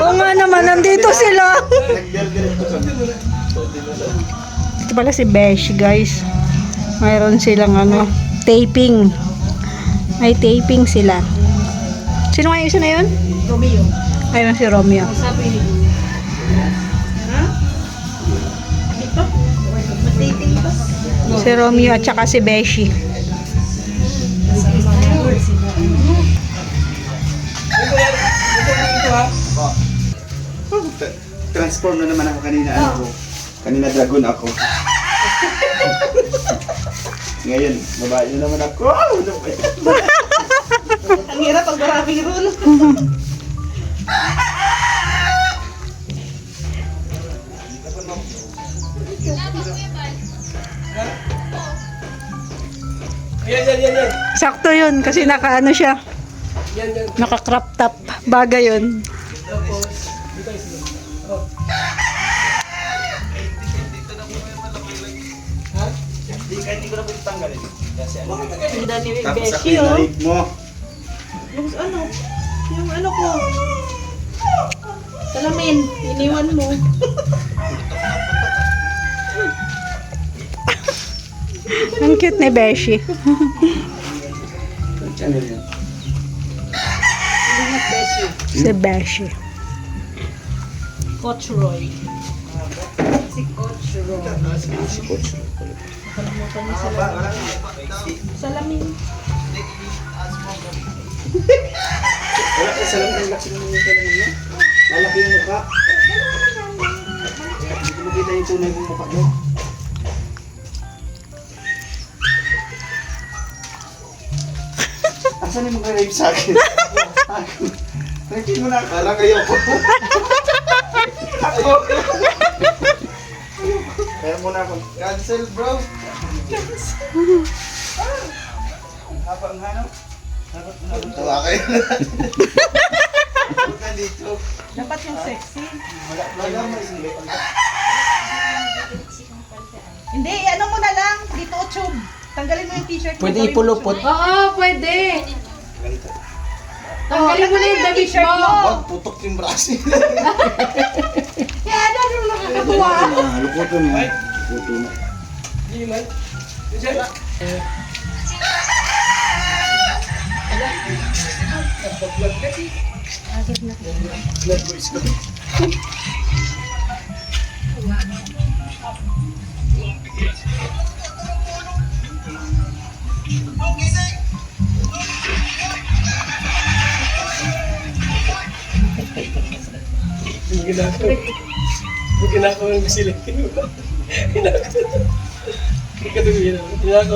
Oo nga naman, nandito sila. Ito pala si Besh, guys. Mayroon silang ano, taping. May taping sila. Sino nga yung isa na yun? Romeo. Ayun si Romeo. Sabi ni. Si Romeo at saka si Beshi. Transform na naman ako kanina. Ano ko? Kanina dragon ako. Ngayon, babae na naman ako. Ano? Ang hirap pag maraming rule. Yan, yan, yan, yan. Sakto yun kasi naka ano siya. Yan, yan. Naka crop top. Baga yun. Tanggalin. Kasi ano. Dami ni Tapos ako Beshi, yung oh. mo. Yung ano? Yung ano ko? Salamin. Iniwan mo. Ang cute ni Beshi. Ang channel yan. Ingat Beshi. Si Beshi. Coach Roy. Si Coach Roy. Si Coach. Nakalimutan niya salamin. Salamin. Wala ka sa lamang laki ng mga talaga niya. Lalaki yung mukha. Hindi ko makita yung tunay mong mukha mo. Asan yung mga rape sa akin? Rape mo na. Kala kayo ko. Ako. Kaya muna ako. Cancel bro. Habang ano? Tawa kayo. Huwag ka dito. Dapat yung sexy. Wala, wala. Hindi, ano mo na lang. Dito, tube. Tanggalin mo yung t-shirt mo. Pwede ipulupot. Oo, pwede. Ganito. Tanggalin mo na yung damit t-shirt mo. Wag, putok yung braso. Kaya ano, ano nakakatuwa? Ah, lukoto mo. Lukoto mo. Hindi man. Diyan. Blood boys ko. Yung ginagawa. Yung ginagawa ng basilik. Ginagawa. Ikatuloy na. Ginagawa daw. Parang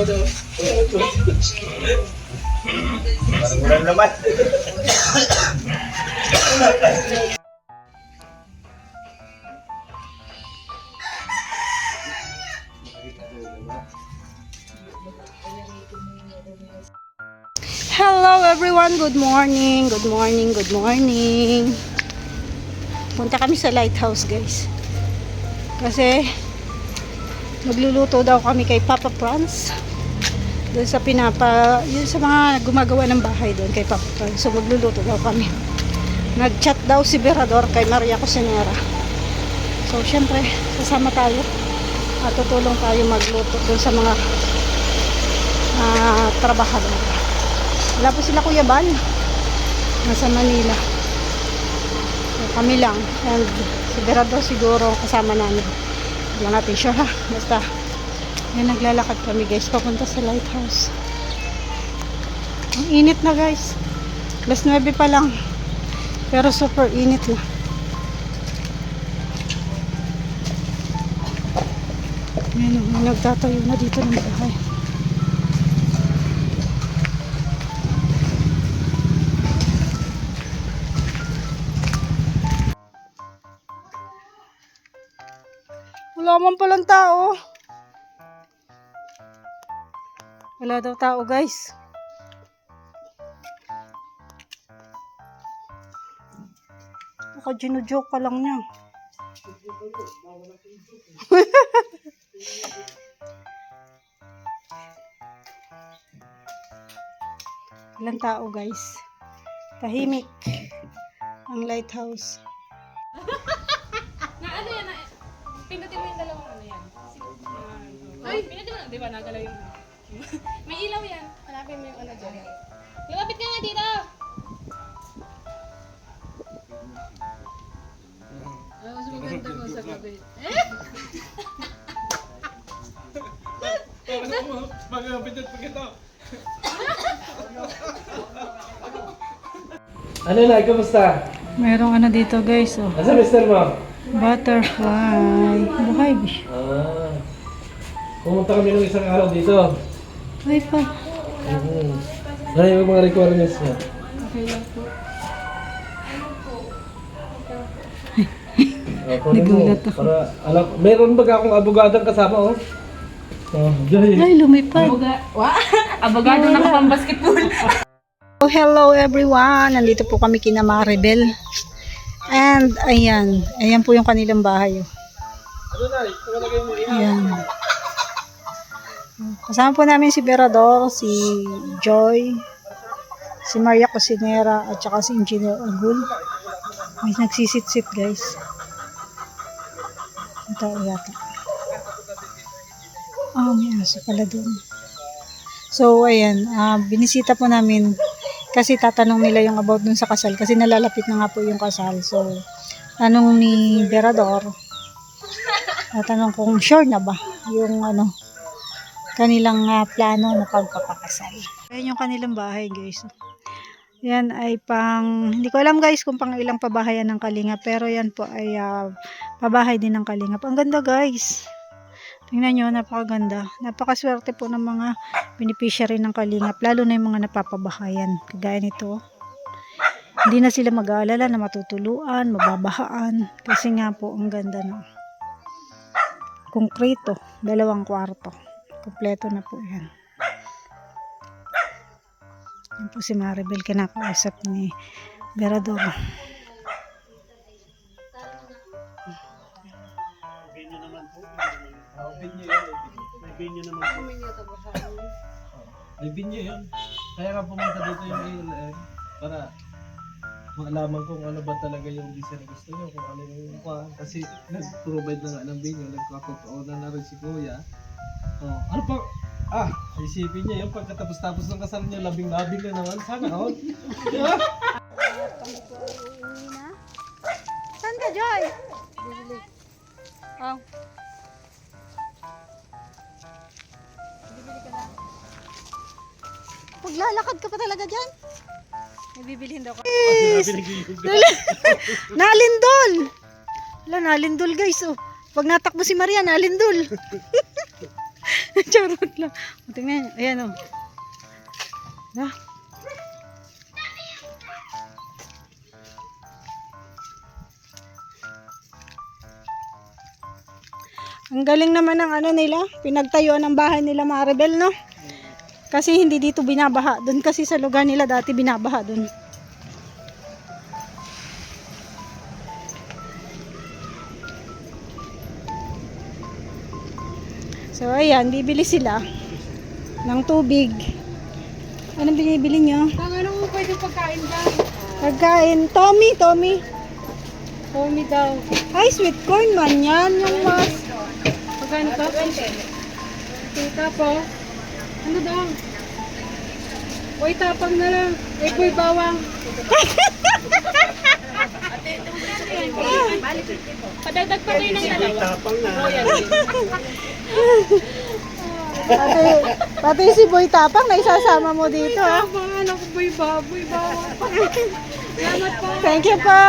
wala naman. Hello everyone, good morning, good morning, good morning. Punta kami sa lighthouse guys. Kasi magluluto daw kami kay Papa Franz. Doon sa pinapa, yun sa mga gumagawa ng bahay doon kay Papa Franz. So magluluto daw kami. Nag-chat daw si Berador kay Maria Cosinera. So syempre, sasama tayo. At tutulong tayo magluto doon sa mga ah, trabahador. Wala po sila Kuya Bal. Nasa Manila. So, kami lang. And si Berador siguro kasama namin. Lang natin sure ha. Basta yan naglalakad kami guys. Papunta sa lighthouse. Ang init na guys. Alas 9 pa lang. Pero super init na. Yan o, may nagtatayo na dito ng bahay. Man palang tao. Wala daw tao guys. Baka ginujoke ka lang niya. Walang tao guys. Tahimik. Ang lighthouse. Na ano yan? Ay! Pinutin mo lang, di ba? Nagalaw yung... May ilaw yan. Hanapin mo yung ano dyan. Lumapit ka nga dito! Ah, mas maganda ko sa gabi. Pag-pitot pa kita. Ano na, kamusta? Merong ano dito guys, oh. Asa mister mo? Butterfly. Buhay. Ah. Pumunta kami nung isang araw dito. Ay pa. Mm. Ano yung mga requirements mo? Okay lang po. Nagulat ako. Para, alam, meron ba akong abogadong kasama, oh? Oh, dahil. Ay, lumipad. Abogado na pang basketball. Oh, hello everyone. Nandito po kami kina Maribel. And ayan, ayan po yung kanilang bahay. Oh. Ano na, tumalagay mo Ayan. Kasama po namin si Berador, si Joy, si Maria Cosinera, at saka si Engineer Agul. May nagsisit-sit guys. Ito yata. Ah, may aso pala doon. So, ayan, ah, binisita po namin kasi tatanong nila yung about dun sa kasal kasi nalalapit na nga po yung kasal. So, tanong ni Berador, tatanong kung sure na ba yung ano, kanilang ah, plano na pagpapakasal. Ayan yung kanilang bahay guys. Yan ay pang, hindi ko alam guys kung pang ilang pabahayan ng Kalinga pero yan po ay ah, pabahay din ng Kalinga. Ang ganda guys. Tingnan nyo, napakaganda. Napakaswerte po ng mga beneficiary ng Kalingap, lalo na yung mga napapabahayan. Kagaya nito. Hindi na sila mag-aalala na matutuluan, mababahaan. Kasi nga po, ang ganda na. Konkreto, dalawang kwarto. Kompleto na po yan. Yan po si Maribel, kinakausap ni Berador. Oh, binyo naman po. May binyo yun. Kaya nga pumunta dito yung ALM para malaman kung ano ba talaga yung na gusto nyo, kung ano yung kuha. Kasi nag-provide na nga ng binyo, nagkakotoo na na rin si Kuya. Oh, ano pa? Ah, isipin niya yung pagkatapos-tapos ng kasal niya, labing-labing na naman. Sana all. Diba? Saan ka, Joy? Oh. Bibili ka na. Maglalakad ka pa talaga dyan? May bibilihin daw ko. Yes! nalindol! Wala, nalindol guys. Oh. Pag natakbo si Maria, nalindol. Charot lang. O, tingnan nyo. Ayan oh. Ah. Ang galing naman ng ano nila, pinagtayuan ng bahay nila Maribel, no? Kasi hindi dito binabaha. Doon kasi sa lugar nila dati binabaha doon. So ayan, bibili sila ng tubig. Anong binibili nyo? Ang ano mo pwede pagkain dyan? Pagkain. Tommy, Tommy. Tommy daw. Ay, sweet corn man yan. Yung mas. Pagkain to? Tita po. Ano daw? Uy, tapang na lang. Eh, boy, bawang. Padagdag pa kayo ng dalawa. Pati, pati si Boy Tapang na isasama mo dito. ah. Tapang, ano ko, boy, baboy, bawang. Salamat po. Thank you po.